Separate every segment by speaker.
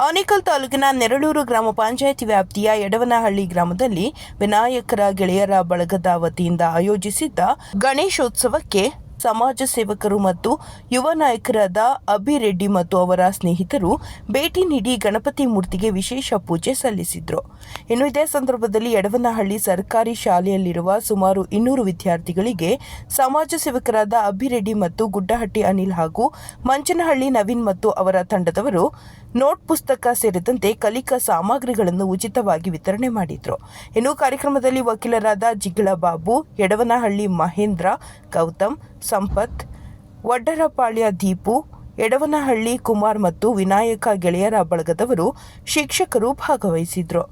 Speaker 1: ಆನೇಕಲ್ ತಾಲೂಕಿನ ನೆರಳೂರು ಗ್ರಾಮ ಪಂಚಾಯಿತಿ ವ್ಯಾಪ್ತಿಯ ಯಡವನಹಳ್ಳಿ ಗ್ರಾಮದಲ್ಲಿ ವಿನಾಯಕರ ಗೆಳೆಯರ ಬಳಗದ ವತಿಯಿಂದ ಆಯೋಜಿಸಿದ್ದ ಗಣೇಶೋತ್ಸವಕ್ಕೆ ಸಮಾಜ ಸೇವಕರು ಮತ್ತು ಯುವ ನಾಯಕರಾದ ಅಭಿರೆಡ್ಡಿ ಮತ್ತು ಅವರ ಸ್ನೇಹಿತರು ಭೇಟಿ ನೀಡಿ ಗಣಪತಿ ಮೂರ್ತಿಗೆ ವಿಶೇಷ ಪೂಜೆ ಸಲ್ಲಿಸಿದ್ರು. ಇನ್ನು ಇದೇ ಸಂದರ್ಭದಲ್ಲಿ ಯಡವನಹಳ್ಳಿ ಸರ್ಕಾರಿ ಶಾಲೆಯಲ್ಲಿರುವ ಸುಮಾರು ಇನ್ನೂರು ವಿದ್ಯಾರ್ಥಿಗಳಿಗೆ ಸಮಾಜ ಸೇವಕರಾದ ಅಭಿರೆಡ್ಡಿ ಮತ್ತು ಗುಡ್ಡಹಟ್ಟಿ ಅನಿಲ್ ಹಾಗೂ ಮಂಚನಹಳ್ಳಿ ನವೀನ್ ಮತ್ತು ಅವರ ತಂಡದವರು ನೋಟ್ ಪುಸ್ತಕ ಸೇರಿದಂತೆ ಕಲಿಕಾ ಸಾಮಗ್ರಿಗಳನ್ನು ಉಚಿತವಾಗಿ ವಿತರಣೆ ಮಾಡಿದ್ರು. ಇನ್ನು ಕಾರ್ಯಕ್ರಮದಲ್ಲಿ ವಕೀಲರಾದ ಜಿಗಳ ಬಾಬು, ಯಡವನಹಳ್ಳಿ ಮಹೇಂದ್ರ, ಗೌತಮ್ ಸಂಪತ್ ವಡ್ಡರಪಾಳ್ಯ ದೀಪು ಎಡವನಹಳ್ಳಿ ಕುಮಾರ್ ಮತ್ತು ವಿನಾಯಕ ಗೆಳೆಯರ ಬಳಗದವರು ಶಿಕ್ಷಕರು ಭಾಗವಹಿಸಿದ್ರು.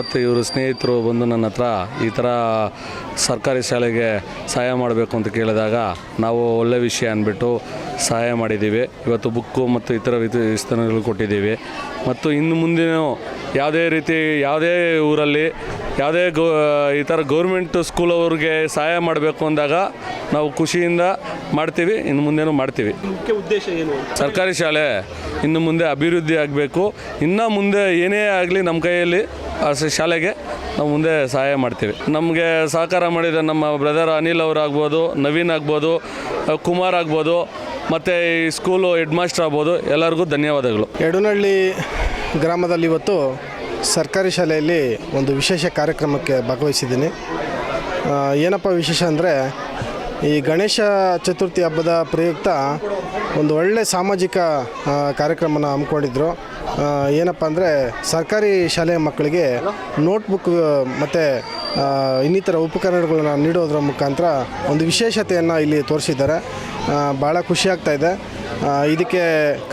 Speaker 2: ಮತ್ತು ಇವರು ಸ್ನೇಹಿತರು ಬಂದು ನನ್ನ ಹತ್ರ ಈ ಥರ ಸರ್ಕಾರಿ ಶಾಲೆಗೆ ಸಹಾಯ ಮಾಡಬೇಕು ಅಂತ ಕೇಳಿದಾಗ ನಾವು ಒಳ್ಳೆ ವಿಷಯ ಅಂದ್ಬಿಟ್ಟು ಸಹಾಯ ಮಾಡಿದ್ದೀವಿ. ಇವತ್ತು ಬುಕ್ಕು ಮತ್ತು ಇತರ ವಿಧ ವಿಸ್ತರಣೆಗಳು ಕೊಟ್ಟಿದ್ದೀವಿ. ಮತ್ತು ಇನ್ನು ಮುಂದಿನ ಯಾವುದೇ ರೀತಿ ಯಾವುದೇ ಊರಲ್ಲಿ ಯಾವುದೇ ಗೋ ಈ ಥರ ಗೌರ್ಮೆಂಟ್ ಸ್ಕೂಲ್ ಅವ್ರಿಗೆ ಸಹಾಯ ಮಾಡಬೇಕು ಅಂದಾಗ ನಾವು ಖುಷಿಯಿಂದ ಮಾಡ್ತೀವಿ ಇನ್ನು ಮುಂದೆನೂ ಮಾಡ್ತೀವಿ.
Speaker 3: ಮುಖ್ಯ ಉದ್ದೇಶ ಏನು?
Speaker 2: ಸರ್ಕಾರಿ ಶಾಲೆ ಇನ್ನು ಮುಂದೆ ಅಭಿವೃದ್ಧಿ ಆಗಬೇಕು. ಇನ್ನು ಮುಂದೆ ಏನೇ ಆಗಲಿ ನಮ್ಮ ಕೈಯಲ್ಲಿ ಶಾಲೆಗೆ ನಾವು ಮುಂದೆ ಸಹಾಯ ಮಾಡ್ತೀವಿ. ನಮಗೆ ಸಹಕಾರ ಮಾಡಿದ ನಮ್ಮ ಬ್ರದರ್ ಅನಿಲ್ ಅವರಾಗ್ಬೋದು, ನವೀನ್ ಆಗ್ಬೋದು ಕುಮಾರ್ ಆಗ್ಬೋದು, ಮತ್ತು ಈ ಸ್ಕೂಲು ಹೆಡ್ ಮಾಸ್ಟರ್ ಆಗ್ಬೋದು, ಎಲ್ಲರಿಗೂ ಧನ್ಯವಾದಗಳು.
Speaker 4: ಯಡೂನಹಳ್ಳಿ ಗ್ರಾಮದಲ್ಲಿ ಇವತ್ತು ಸರ್ಕಾರಿ ಶಾಲೆಯಲ್ಲಿ ಒಂದು ವಿಶೇಷ ಕಾರ್ಯಕ್ರಮಕ್ಕೆ ಭಾಗವಹಿಸಿದ್ದೀನಿ. ಏನಪ್ಪ ವಿಶೇಷ ಅಂದರೆ ಈ ಗಣೇಶ ಚತುರ್ಥಿ ಹಬ್ಬದ ಪ್ರಯುಕ್ತ ಒಂದು ಒಳ್ಳೆ ಸಾಮಾಜಿಕ ಕಾರ್ಯಕ್ರಮನ ಹಮ್ಮಿಕೊಂಡಿದ್ರು. ಏನಪ್ಪ ಅಂದರೆ ಸರ್ಕಾರಿ ಶಾಲೆಯ ಮಕ್ಕಳಿಗೆ ನೋಟ್ಬುಕ್, ಮತ್ತು ಇನ್ನಿತರ ಉಪಕರಣಗಳನ್ನ ನೀಡೋದ್ರ ಮುಖಾಂತರ ಒಂದು ವಿಶೇಷತೆಯನ್ನು ಇಲ್ಲಿ ತೋರಿಸಿದ್ದಾರೆ. ಭಾಳ ಖುಷಿಯಾಗ್ತಾ ಇದೆ. ಇದಕ್ಕೆ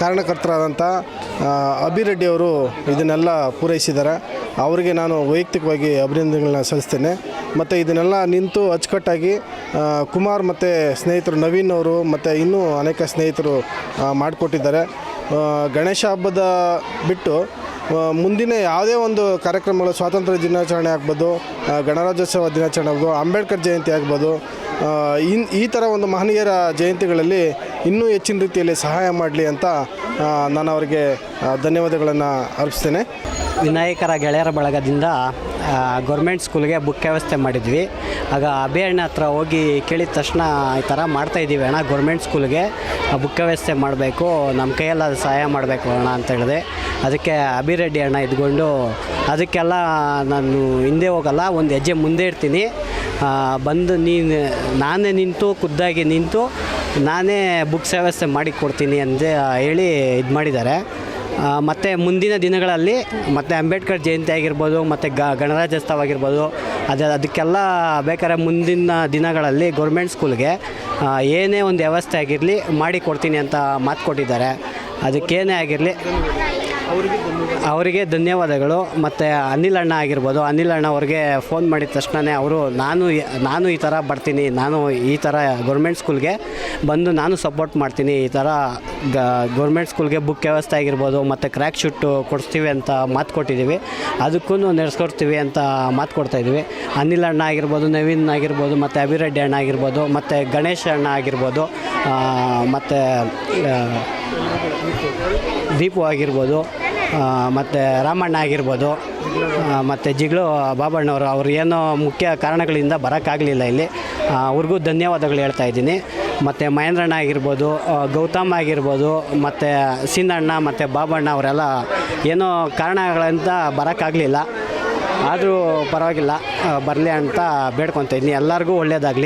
Speaker 4: ಕಾರಣಕರ್ತರಾದಂಥ ಅಭಿರೆಡ್ಡಿಯವರು ಇದನ್ನೆಲ್ಲ ಪೂರೈಸಿದ್ದಾರೆ. ಅವರಿಗೆ ನಾನು ವೈಯಕ್ತಿಕವಾಗಿ ಅಭಿನಂದನೆಗಳನ್ನ ಸಲ್ಲಿಸ್ತೇನೆ. ಮತ್ತು ಇದನ್ನೆಲ್ಲ ನಿಂತು ಅಚ್ಚುಕಟ್ಟಾಗಿ ಕುಮಾರ್ ಮತ್ತು ಸ್ನೇಹಿತರು ನವೀನ್ ಅವರು ಮತ್ತು ಇನ್ನೂ ಅನೇಕ ಸ್ನೇಹಿತರು ಮಾಡಿಕೊಟ್ಟಿದ್ದಾರೆ. ಗಣೇಶ ಹಬ್ಬದ ಬಿಟ್ಟು ಮುಂದಿನ ಯಾವುದೇ ಒಂದು ಕಾರ್ಯಕ್ರಮಗಳು, ಸ್ವಾತಂತ್ರ್ಯ ದಿನಾಚರಣೆ ಆಗ್ಬೋದು ಗಣರಾಜ್ಯೋತ್ಸವ ದಿನಾಚರಣೆ ಆಗ್ಬೋದು, ಅಂಬೇಡ್ಕರ್ ಜಯಂತಿ ಆಗ್ಬೋದು ಇನ್, ಈ ಥರ ಒಂದು ಮಹನೀಯರ ಜಯಂತಿಗಳಲ್ಲಿ ಇನ್ನೂ ಹೆಚ್ಚಿನ ರೀತಿಯಲ್ಲಿ ಸಹಾಯ ಮಾಡಲಿ ಅಂತ ನಾನು ಅವರಿಗೆ ಧನ್ಯವಾದಗಳನ್ನು ಅರ್ಪಿಸ್ತೇನೆ.
Speaker 5: ವಿನಾಯಕರ ಗೆಳೆಯರ ಬಳಗದಿಂದ ಗೌರ್ಮೆಂಟ್ ಸ್ಕೂಲ್ಗೆ ಬುಕ್ ವ್ಯವಸ್ಥೆ ಮಾಡಿದ್ವಿ. ಆಗ ಅಭಿ ಅಣ್ಣ ಹತ್ರ ಹೋಗಿ ಕೇಳಿದ ತಕ್ಷಣ ಈ ಥರ ಮಾಡ್ತಾಯಿದ್ದೀವಿ ಅಣ್ಣ ಗೌರ್ಮೆಂಟ್ ಸ್ಕೂಲ್ಗೆ ಬುಕ್ ವ್ಯವಸ್ಥೆ ಮಾಡಬೇಕು ನಮ್ಮ ಕೈಯಲ್ಲಿ ಅದು ಸಹಾಯ ಮಾಡಬೇಕು ಅಣ್ಣ ಅಂತ ಹೇಳಿದೆ. ಅದಕ್ಕೆ ಅಭಿರೆಡ್ಡಿ ಅಣ್ಣ ಇದ್ಕೊಂಡು ಅದಕ್ಕೆಲ್ಲ ನಾನು ಹಿಂದೆ ಹೋಗಲ್ಲ, ಒಂದು ಹೆಜ್ಜೆ ಮುಂದೆ ಇರ್ತೀನಿ. ಬಂದು ನೀನು, ನಾನೇ ನಿಂತು, ಖುದ್ದಾಗಿ ನಿಂತು ನಾನೇ ಬುಕ್ಸ್ ವ್ಯವಸ್ಥೆ ಮಾಡಿ ಕೊಡ್ತೀನಿ ಅಂತ ಹೇಳಿ ಇದು ಮಾಡಿದ್ದಾರೆ. ಮತ್ತು ಮುಂದಿನ ದಿನಗಳಲ್ಲಿ ಮತ್ತು ಅಂಬೇಡ್ಕರ್ ಜಯಂತಿ ಆಗಿರ್ಬೋದು, ಮತ್ತು ಗ, ಗಣರಾಜ್ಯೋತ್ಸವ ಆಗಿರ್ಬೋದು, ಅದು, ಅದಕ್ಕೆಲ್ಲ ಬೇಕಾದ್ರೆ ಮುಂದಿನ ದಿನಗಳಲ್ಲಿ ಗೌರ್ಮೆಂಟ್ ಸ್ಕೂಲ್ಗೆ ಏನೇ ಒಂದು ವ್ಯವಸ್ಥೆ ಆಗಿರಲಿ ಮಾಡಿ ಕೊಡ್ತೀನಿ ಅಂತ ಮಾತು ಕೊಟ್ಟಿದ್ದಾರೆ. ಅದಕ್ಕೇನೇ ಆಗಿರಲಿ ಅವರಿಗೆ ಧನ್ಯವಾದಗಳು. ಮತ್ತು ಅನಿಲ್ ಅಣ್ಣ ಆಗಿರ್ಬೋದು, ಅನಿಲ್ ಅಣ್ಣ ಅವ್ರಿಗೆ ಫೋನ್ ಮಾಡಿದ ತಕ್ಷಣವೇ ಅವರು, ನಾನು ನಾನು ಈ ಥರ ಬರ್ತೀನಿ, ನಾನು ಈ ಥರ ಗೌರ್ಮೆಂಟ್ ಸ್ಕೂಲ್ಗೆ ಬಂದು ನಾನು ಸಪೋರ್ಟ್ ಮಾಡ್ತೀನಿ, ಈ ಥರ ಗ ಗೌರ್ಮೆಂಟ್ ಸ್ಕೂಲ್ಗೆ ಬುಕ್ ವ್ಯವಸ್ಥೆ ಆಗಿರ್ಬೋದು, ಮತ್ತು ಕ್ರ್ಯಾಕ್ ಶೂಟು ಕೊಡಿಸ್ತೀವಿ ಅಂತ ಮಾತು ಕೊಟ್ಟಿದ್ದೀವಿ. ಅದಕ್ಕೂ ನಡೆಸ್ಕೊಡ್ತೀವಿ ಅಂತ ಮಾತು ಕೊಡ್ತಾಯಿದ್ವಿ ಅನಿಲ್ ಅಣ್ಣ ಆಗಿರ್ಬೋದು, ನವೀನ್ ಆಗಿರ್ಬೋದು, ಮತ್ತು ಅಭಿರೆಡ್ಡಿ ಅಣ್ಣ ಆಗಿರ್ಬೋದು, ಮತ್ತು ಗಣೇಶ್ ಅಣ್ಣ ಆಗಿರ್ಬೋದು ಮತ್ತು ದೀಪು ಆಗಿರ್ಬೋದು ಮತ್ತು ರಾಮಣ್ಣ ಆಗಿರ್ಬೋದು ಮತ್ತು ಜಿಗಳು ಬಾಬಣ್ಣವರು, ಅವ್ರು ಏನೋ ಮುಖ್ಯ ಕಾರಣಗಳಿಂದ ಬರೋಕ್ಕಾಗಲಿಲ್ಲ ಇಲ್ಲಿ. ಅವ್ರಿಗೂ ಧನ್ಯವಾದಗಳು ಹೇಳ್ತಾ ಇದ್ದೀನಿ. ಮತ್ತು ಮಹೇಂದ್ರಣ್ಣ ಆಗಿರ್ಬೋದು ಗೌತಮ್ ಆಗಿರ್ಬೋದು, ಮತ್ತು ಸಿಂಧಣ್ಣ, ಮತ್ತು ಬಾಬಣ್ಣ ಅವರೆಲ್ಲ ಏನೋ ಕಾರಣಗಳಿಂದ ಬರೋಕ್ಕಾಗಲಿಲ್ಲ. ಆದರೂ ಪರವಾಗಿಲ್ಲ ಬರಲಿ ಅಂತ ಬೇಡ್ಕೊತಾ ಇದ್ದೀನಿ. ಎಲ್ಲರಿಗೂ ಒಳ್ಳೆಯದಾಗಲಿ